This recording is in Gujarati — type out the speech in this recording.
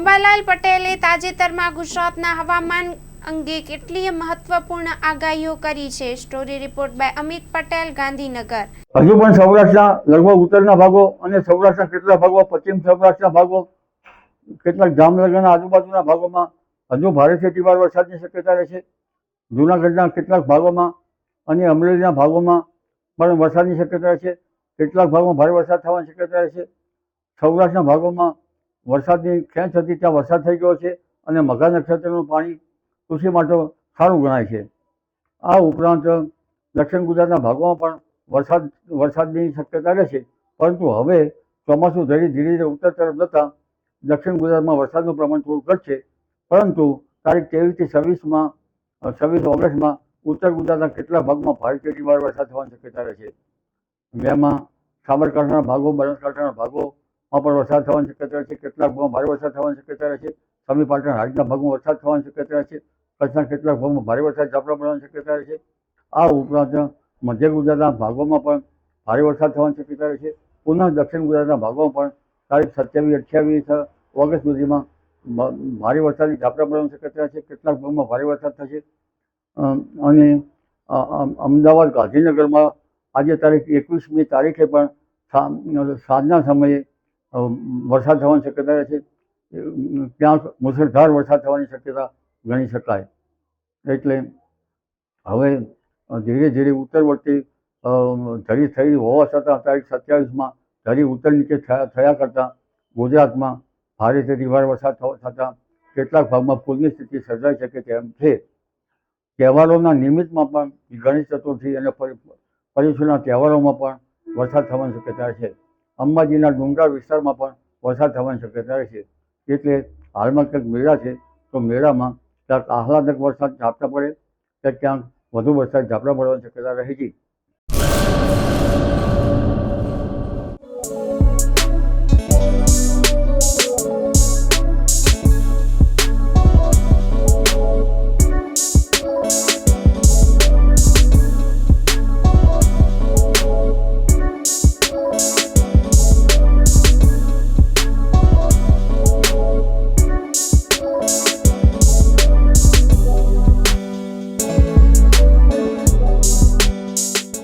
અંબાલાલ પટેલે તાજેતરમાં ગુજરાતના હવામાન અંગે કેટલીય મહત્વપૂર્ણ આગાહીઓ કરી છે? Story report by Amit Patel, Gandhinagar. હજુ પણ સૌરાષ્ટ્રના લગભગ ઉત્તરના ભાગો અને સૌરાષ્ટ્રના કેટલાક ભાગો, પશ્ચિમ સૌરાષ્ટ્રના ભાગો, કેટલાક જામનગરના આજુબાજુના ભાગોમાં હજુ ભારેથી અતિભાર વરસાદની શક્યતા રહેશે જૂનાગઢના કેટલાક ભાગોમાં અને અમરેલીના ભાગોમાં પણ વરસાદની શક્યતા રહેશે કેટલાક ભાગોમાં ભારે વરસાદ થવાની શક્યતા રહેશે સૌરાષ્ટ્રના ભાગોમાં વરસાદની ખેંચ હતી, ત્યાં વરસાદ થઈ ગયો છે અને મઘા નક્ષત્રનું પાણી કૃષિ માટે સારું ગણાય છે. આ ઉપરાંત દક્ષિણ ગુજરાતના ભાગોમાં પણ વરસાદ, વરસાદની શક્યતા રહેશે પરંતુ હવે ચોમાસું ધીરે ધીરે ઉત્તર તરફ જતાં દક્ષિણ ગુજરાતમાં વરસાદનું પ્રમાણ થોડું ઘટશે. પરંતુ તારીખ ત્રેવીસથી છવ્વીસમાં, છવ્વીસ ઓગસ્ટમાં ઉત્તર ગુજરાતના કેટલાક ભાગમાં ભારે કેટલી વાર વરસાદ થવાની શક્યતા રહેશે જેમાં સાબરકાંઠાના ભાગો, બનાસકાંઠાના ભાગોમાં પણ વરસાદ થવાની શક્યતા છે, કેટલાક ભાગમાં ભારે વરસાદ થવાની શક્યતા છે, સમી પાટણ રાજ્યના ભાગમાં વરસાદ થવાની શક્યતા છે, કચ્છના કેટલાક ભાગમાં ભારે વરસાદ ઝાપટા પડવાની શક્યતા રહેશે આ ઉપરાંત મધ્ય ગુજરાતના ભાગોમાં પણ ભારે વરસાદ થવાની શક્યતા છે. પુનઃ દક્ષિણ ગુજરાતના ભાગોમાં પણ તારીખ સત્યાવીસ, અઠ્યાવીસ, ઓગસ્ટ સુધીમાં ભારે વરસાદની ઝાપટા પડવાની શક્યતા છે, કેટલાક ભાગમાં ભારે વરસાદ થશે. અને અમદાવાદ ગાંધીનગરમાં આજે તારીખ એકવીસમી તારીખે પણ સાંજના સમયે વરસાદ થવાની શક્યતા રહેશે ત્યાં મુસળધાર વરસાદ થવાની શક્યતા ગણી શકાય. એટલે હવે ધીરે ધીરે ઉત્તરવર્તી ધરી થઈ હોવા છતાં તારીખ સત્યાવીસમાં ધરી ઉત્તર નીચે થયા થયા કરતાં ગુજરાતમાં ભારે અતિભારે વરસાદ થવા છતાં કેટલાક ભાગમાં પૂરની સ્થિતિ સર્જાઈ શકે તેમ છે. તહેવારોના નિમિત્તમાં પણ ગણેશ ચતુર્થી અને પરિ પર્યુષણના તહેવારોમાં પણ વરસાદ થવાની શક્યતા છે. અંબાજીના ડુંગરાળ વિસ્તારમાં પણ વરસાદ થવાની શક્યતા રહેશે એટલે હાલમાં ક્યાંક મેળા છે, તો મેળામાં ક્યાંક આહલાદક વરસાદ ઝાપટા પડે કે ક્યાંક વધુ વરસાદ ઝાપટા પડવાની શક્યતા રહે છે.